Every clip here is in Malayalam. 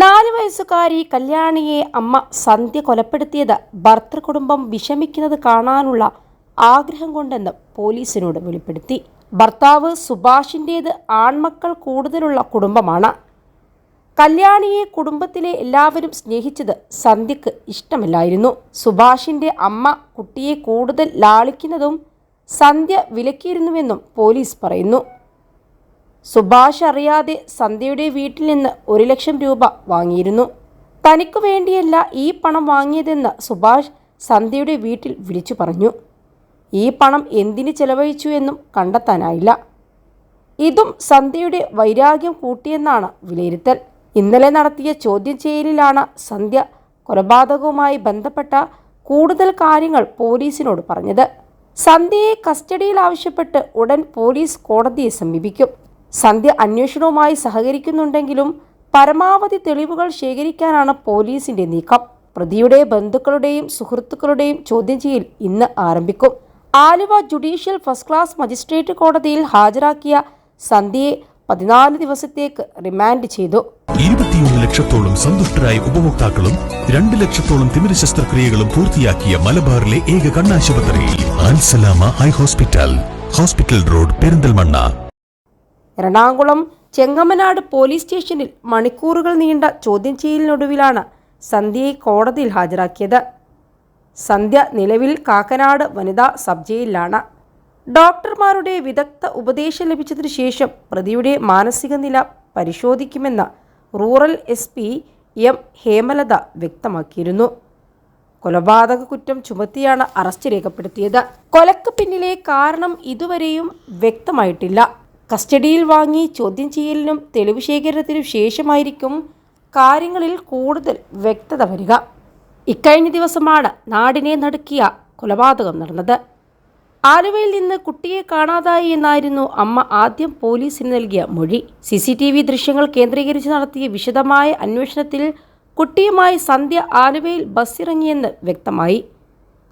നാല് വയസ്സുകാരി കല്യാണിയെ അമ്മ സന്ധ്യ കൊലപ്പെടുത്തിയത് ഭർത്തൃ കുടുംബം വിഷമിക്കുന്നത് കാണാനുള്ള ആഗ്രഹം കൊണ്ടെന്ന് പോലീസിനോട് വെളിപ്പെടുത്തി. ഭർത്താവ് സുഭാഷിന്റേത് ആൺമക്കൾ കൂടുതലുള്ള കുടുംബമാണ്. കല്യാണിയെ കുടുംബത്തിലെ എല്ലാവരും സ്നേഹിച്ചത് സന്ധ്യക്ക് ഇഷ്ടമില്ലായിരുന്നു. സുഭാഷിന്റെ അമ്മ കുട്ടിയെ കൂടുതൽ ലാളിക്കുന്നതും സന്ധ്യ വിലക്കിയിരുന്നുവെന്നും പോലീസ് പറയുന്നു. സുഭാഷ് അറിയാതെ സന്ധ്യയുടെ വീട്ടിൽ നിന്ന് ഒരു ലക്ഷം രൂപ വാങ്ങിയിരുന്നു. തനിക്കു വേണ്ടിയല്ല ഈ പണം വാങ്ങിയതെന്ന് സുഭാഷ് സന്ധ്യയുടെ വീട്ടിൽ വിളിച്ചു പറഞ്ഞു. ഈ പണം എന്തിന് ചെലവഴിച്ചു എന്നും കണ്ടെത്താനായില്ല. ഇതും സന്ധ്യയുടെ വൈരാഗ്യം കൂട്ടിയെന്നാണ് വിലയിരുത്തൽ. ഇന്നലെ നടത്തിയ ചോദ്യം ചെയ്യലിലാണ് സന്ധ്യ കൊലപാതകവുമായി ബന്ധപ്പെട്ട കൂടുതൽ കാര്യങ്ങൾ പോലീസിനോട് പറഞ്ഞത്. സന്ധ്യയെ കസ്റ്റഡിയിൽ ആവശ്യപ്പെട്ട് ഉടൻ പോലീസ് കോടതിയെ സമീപിക്കും. സന്ധ്യ അന്വേഷണവുമായി സഹകരിക്കുന്നുണ്ടെങ്കിലും പരമാവധി തെളിവുകൾ ശേഖരിക്കാനാണ് പോലീസിന്റെ നീക്കം. പ്രതിയുടെ ബന്ധുക്കളുടെയും സുഹൃത്തുക്കളുടെയും ചോദ്യം ചെയ്യൽ ഇന്ന് ആരംഭിക്കും. Aluva judicial first class magistrate കോടതിയിൽ ഹാജരാക്കിയ സന്ധ്യയെ പതിനാല് ദിവസത്തേക്ക് റിമാൻഡ് ചെയ്തു. ഇരുപത്തിയൊന്ന് ലക്ഷത്തോളം സന്തുഷ്ടരായ ഉപഭോക്താക്കളും രണ്ട് ലക്ഷത്തോളം തിമിര ശസ്ത്രക്രിയകളും പൂർത്തിയാക്കിയ മലബാറിലെ ഏക കണ്ണാശുപത്രി hospital. Hospital road Perinthalmanna. Ernakulam Chengamanad police സ്റ്റേഷനിൽ മണിക്കൂറുകൾ നീണ്ട ചോദ്യം ചെയ്യലിനൊടുവിലാണ് സന്ധ്യയെ കോടതിയിൽ ഹാജരാക്കിയത്. സന്ധ്യ നിലവിൽ കാക്കനാട് വനിതാ സബ് ജയിലിലാണ് ഡോക്ടർമാരുടെ വിദഗ്ധ ഉപദേശം ലഭിച്ചതിനു ശേഷം പ്രതിയുടെ മാനസിക നില പരിശോധിക്കുമെന്ന് rural S P M Hemalatha വ്യക്തമാക്കിയിരുന്നു. കൊലപാതക കുറ്റം ചുമത്തിയാണ് അറസ്റ്റ് രേഖപ്പെടുത്തിയത്. കൊലക്ക് പിന്നിലെ കാരണം ഇതുവരെയും വ്യക്തമായിട്ടില്ല. കസ്റ്റഡിയിൽ വാങ്ങി ചോദ്യം ചെയ്യലിനും തെളിവ് ശേഖരണത്തിനും ശേഷമായിരിക്കും കാര്യങ്ങളിൽ കൂടുതൽ വ്യക്തത വരിക. ഇക്കഴിഞ്ഞ ദിവസമാണ് നാടിനെ നടുക്കിയ കൊലപാതകം നടന്നത്. ആലുവയിൽ നിന്ന് കുട്ടിയെ കാണാതായി എന്നായിരുന്നു അമ്മ ആദ്യം പോലീസിന് നൽകിയ മൊഴി. സി സി ടി വി ദൃശ്യങ്ങൾ കേന്ദ്രീകരിച്ച് നടത്തിയ വിശദമായ അന്വേഷണത്തിൽ കുട്ടിയുമായി സന്ധ്യ ആലുവയിൽ ബസ്സിറങ്ങിയെന്ന് വ്യക്തമായി.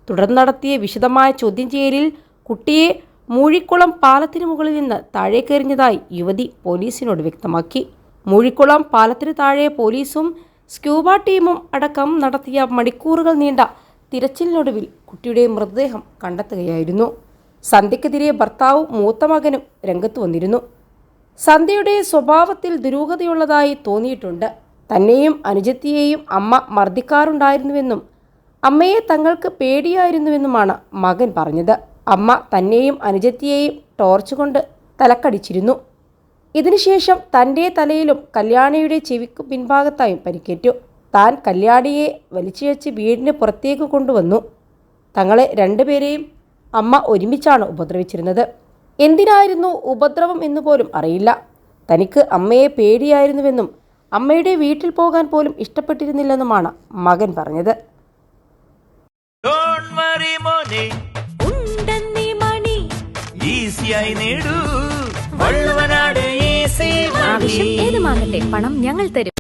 തുടർന്ന് നടത്തിയ വിശദമായ ചോദ്യം ചെയ്യലിൽ കുട്ടിയെ മൂഴിക്കുളം പാലത്തിന് മുകളിൽ നിന്ന് താഴേക്കെറിഞ്ഞതായി യുവതി പോലീസിനോട് വ്യക്തമാക്കി. മൂഴിക്കുളം പാലത്തിന് താഴെ പോലീസും സ്ക്യൂബ ടീമും അടക്കം നടത്തിയ മണിക്കൂറുകൾ നീണ്ട തിരച്ചിലിനൊടുവിൽ കുട്ടിയുടെ മൃതദേഹം കണ്ടെത്തുകയായിരുന്നു. സന്ധ്യക്കെതിരെ ഭർത്താവും മൂത്ത മകനും രംഗത്ത് വന്നിരുന്നു. സന്ധ്യയുടെ സ്വഭാവത്തിൽ ദുരൂഹതയുള്ളതായി തോന്നിയിട്ടുണ്ട്. തന്നെയും അനുജത്തിയെയും അമ്മ മർദ്ദിക്കാറുണ്ടായിരുന്നുവെന്നും അമ്മയെ തങ്ങൾക്ക് പേടിയായിരുന്നുവെന്നുമാണ് മകൻ പറഞ്ഞത്. അമ്മ തന്നെയും അനുജത്തിയെയും ടോർച്ച് കൊണ്ട് തലക്കടിച്ചിരുന്നു. ഇതിനുശേഷം തന്റെ തലയിലും കല്യാണിയുടെ ചെവിക്കു പിൻഭാഗത്തായും പരിക്കേറ്റു. താൻ കല്യാണിയെ വലിച്ചുവെച്ച് വീടിന് പുറത്തേക്ക് കൊണ്ടുവന്നു. തങ്ങളെ രണ്ടുപേരെയും അമ്മ ഒരുമിച്ചാണ് ഉപദ്രവിച്ചിരുന്നത്. എന്തിനായിരുന്നു ഉപദ്രവം എന്ന് പോലും അറിയില്ല. തനിക്ക് അമ്മയെ പേടിയായിരുന്നുവെന്നും അമ്മയുടെ വീട്ടിൽ പോകാൻ പോലും ഇഷ്ടപ്പെട്ടിരുന്നില്ലെന്നുമാണ് മകൻ പറഞ്ഞത്. ഈസിയായി നേടൂ. വള്ളുവനാട് ഏത് ആവശ്യം ഏതുമാകട്ടെ പണം ഞങ്ങൾ തരും.